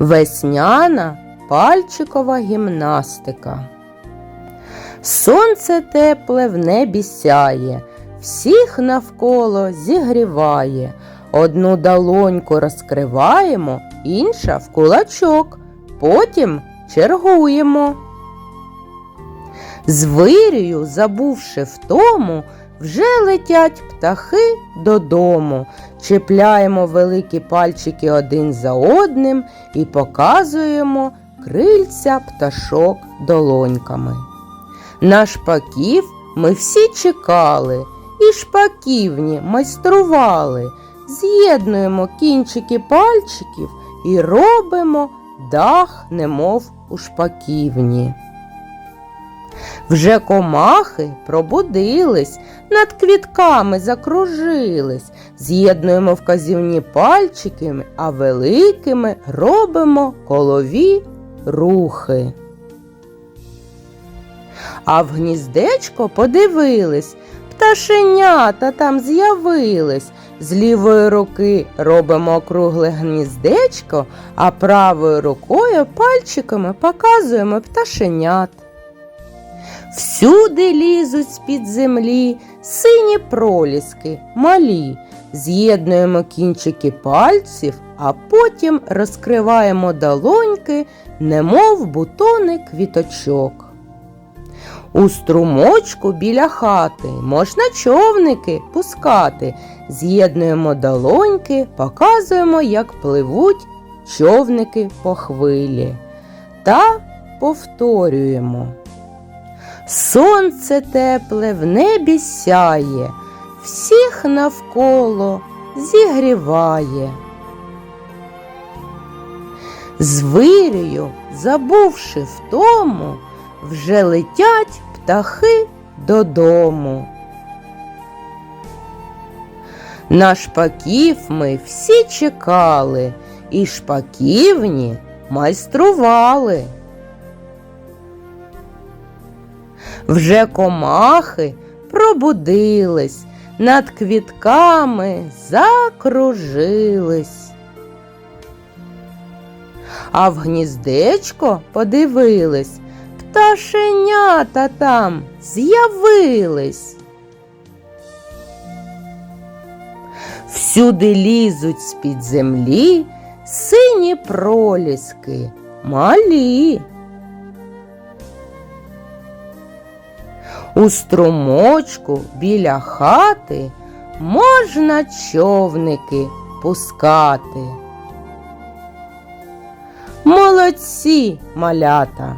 Весняна пальчикова гімнастика. Сонце тепле в небі сяє, всіх навколо зігріває. Одну долоньку розкриваємо, інша в кулачок, потім чергуємо. З вирію, забувши втому, вже летять птахи додому. Чіпляємо великі пальчики один за одним і показуємо крильця пташок долоньками. На шпаків ми всі чекали, і шпаківні майстрували. З'єднуємо кінчики пальчиків і робимо дах, немов у шпаківні. Вже комахи пробудились, над квітками закружились, з'єднуємо вказівні пальчики, а великими робимо колові рухи. А в гніздечко подивились, пташенята там з'явились. З лівої руки робимо округле гніздечко, а правою рукою пальчиками показуємо пташенят. Всюди лізуть з-під землі сині проліски, малі. З'єднуємо кінчики пальців, а потім розкриваємо долоньки, немов бутони квіточок. У струмочку біля хати можна човники пускати. З'єднуємо долоньки, показуємо, як пливуть човники по хвилі. Та повторюємо. Сонце тепле в небі сяє, всіх навколо зігріває. З вирію, забувши втому, вже летять птахи додому. На шпаків ми всі чекали, і шпаківні майстрували. Вже комахи пробудились, над квітками закружились. А в гніздечко подивились, пташенята там з'явились. Всюди лізуть з-під землі сині проліски малі. У струмочку біля хати можна човники пускати. Молодці, малята!